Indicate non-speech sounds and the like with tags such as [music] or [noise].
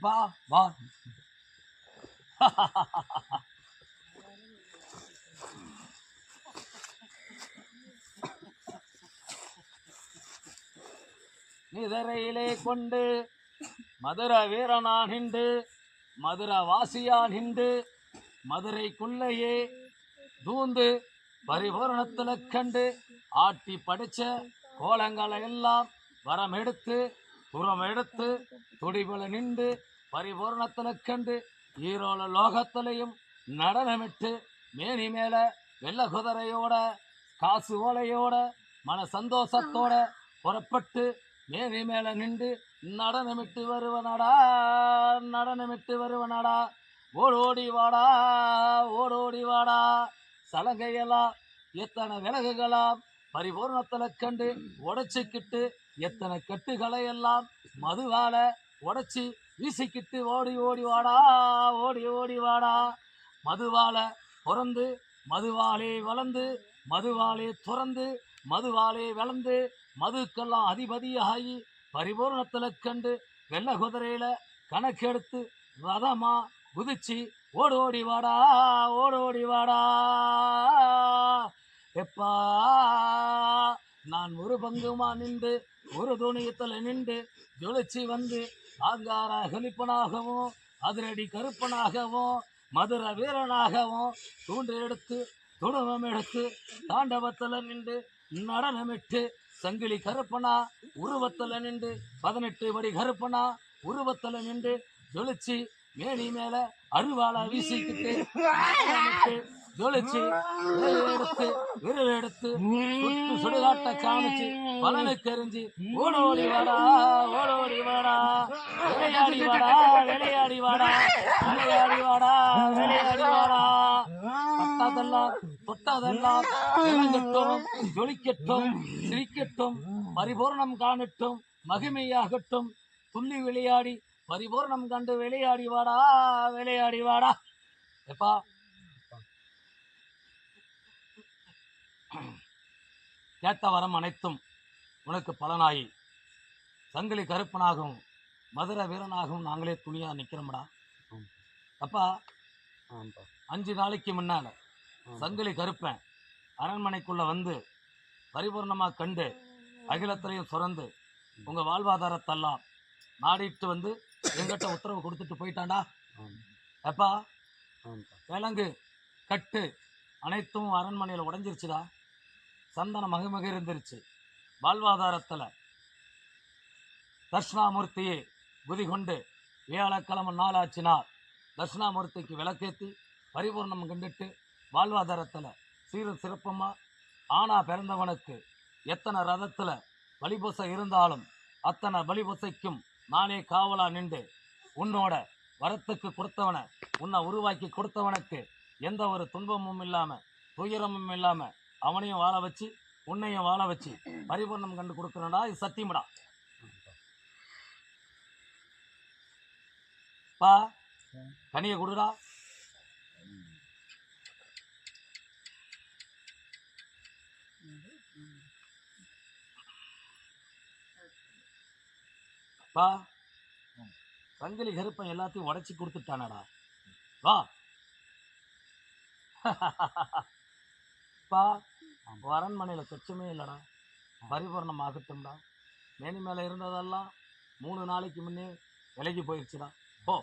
எப்பா வா. நிதரையிலே கொண்டு மதுர வீரனா நின்று மதுர வாசியா நின்று மதுரைக்குள்ளேயே தூந்து பரிபூரணத்தில் கண்டு ஆட்டி படிச்ச கோலங்களை எல்லாம் வரம் எடுத்து புறம் எடுத்து துடிபல நின்று பரிபூரணத்துல கண்டு ஈரோல லோகத்திலையும் நடனமிட்டு மேனி மேல வெள்ள குதிரையோட காசு ஓலையோட மன சந்தோஷத்தோட புறப்பட்டு மேனி மேல நின்று நடனமிட்டு வருவனடா நடனமிட்டு வருவனடா. ஓடோடி வாடா ஓடோடி வாடா. சலங்கையெல்லாம் எத்தனை விலகுகளாம் பரிபூர்ணத்தில் கண்டு உடைச்சிக்கிட்டு எத்தனை கட்டுகளை எல்லாம் மதுவால உடைச்சி வீசிக்கிட்டு ஓடி ஓடி வாடா ஓடி ஓடி வாடா. மதுவால பிறந்து மதுவாலே வளர்ந்து மதுவாலே துறந்து மதுவாலே வளர்ந்து மதுக்கெல்லாம் அதிபதியாகி பரிபூர்ணத்தில் கண்டு வெள்ள குதிரையில கணக்கெடுத்து ரதமா குதிச்சு ஓடு ஓடி வாடா ஓடு ஓடி வாடா. எப்பா நான் ஒரு பங்குமா நின்று ஒரு துணியத்தில் நின்று ஜொலிச்சு வந்து ஆங்கார அகலிப்பனாகவும் அதிரடி கருப்பனாகவும் மதுர வீரனாகவும் தூண்டு எடுத்து துடுவம் எடுத்து தாண்டவத்தில் நின்று நடனமிட்டு சங்கிலி கருப்பனா உருவத்தில் நின்று பதினெட்டு படி கருப்பனா உருவத்தில் நின்று ஜொலிச்சு மேனி மேல அருவாள வீசிக்கிட்டு [laughs] ஜொலிச்சு எடுத்து விரல் எடுத்து சுட்டு சுடுகாட்ட காமிச்சு பலனுக்கு எறிஞ்சு ஓடோடி வாடா ஓடோடி வாடா விளையாடி வாடா விளையாடி வாடா விளையாடி வாடா விளையாடி வாடா. தொட்டதெல்லாம் தொட்டதெல்லாம் விளங்கட்டும் ஜொலிக்கட்டும் சிரிக்கட்டும் பரிபூர்ணம் காணட்டும் மகிமையாகட்டும். துள்ளி விளையாடி பரிபூர்ணம் கண்டு விளையாடி வாடா விளையாடி வாடா. எப்பா [clears throat] கேட்ட வரம் அனைத்தும் உனக்கு பலனாயி. சங்கிலி கருப்பனாகவும் மதுர வீரனாகவும் நாங்களே துணியா நிக்கிறோம்டா. அப்பா அஞ்சு நாளைக்கு முன்னால சங்கிலி கருப்பன் அரண்மனைக்குள்ள வந்து பரிபூர்ணமா கண்டு அகிலத்திலையும் சுரந்து உங்க வாழ்வாதாரத்தெல்லாம் நாடிட்டு வந்து எங்கிட்ட உத்தரவு கொடுத்துட்டு போயிட்டான்டா. ஆமாம் எப்பா கிழங்கு கட்டு அனைத்தும் அரண்மனையில் உடைஞ்சிருச்சுடா. சந்தன மகிமக இருந்துருச்சு வாழ்வாதாரத்தில் தட்சிணாமூர்த்தியை குதி கொண்டு வியாழக்கிழமை நாளாச்சினார். தட்சிணாமூர்த்திக்கு விளக்கேற்றி பரிபூர்ணம் கண்டுட்டு வாழ்வாதாரத்தில் சீரும் சிறப்பமாக ஆனா பிறந்தவனுக்கு எத்தனை ரதத்தில் பலிபூசை இருந்தாலும் அத்தனை பலிபூசைக்கும் நானே காவலா நின்று உன்னோட வரத்துக்கு கொடுத்தவனை உன்னை உருவாக்கி கொடுத்தவனுக்கு எந்த ஒரு துன்பமும் இல்லாமல் துயரமும் இல்லாமல் அவனையும் வாழ வச்சு உன்னையும் வாழ வச்சு பரிபூர்ணம் கண்டு கொடுக்குறடா இது சத்தியமடா. பா கனியை கொடுடா. பா சங்கிலி கருப்பன் எல்லாத்தையும் உடச்சி கொடுத்துட்டானடா. வா. [laughs] பா அரண்மனையில் சொச்சமே இல்லைடா. பரிபூர்ணம் ஆகட்டும்டா மேனி மேலே இருந்ததெல்லாம் மூணு நாளைக்கு முன்னே விலகி போயிடுச்சுடா போ.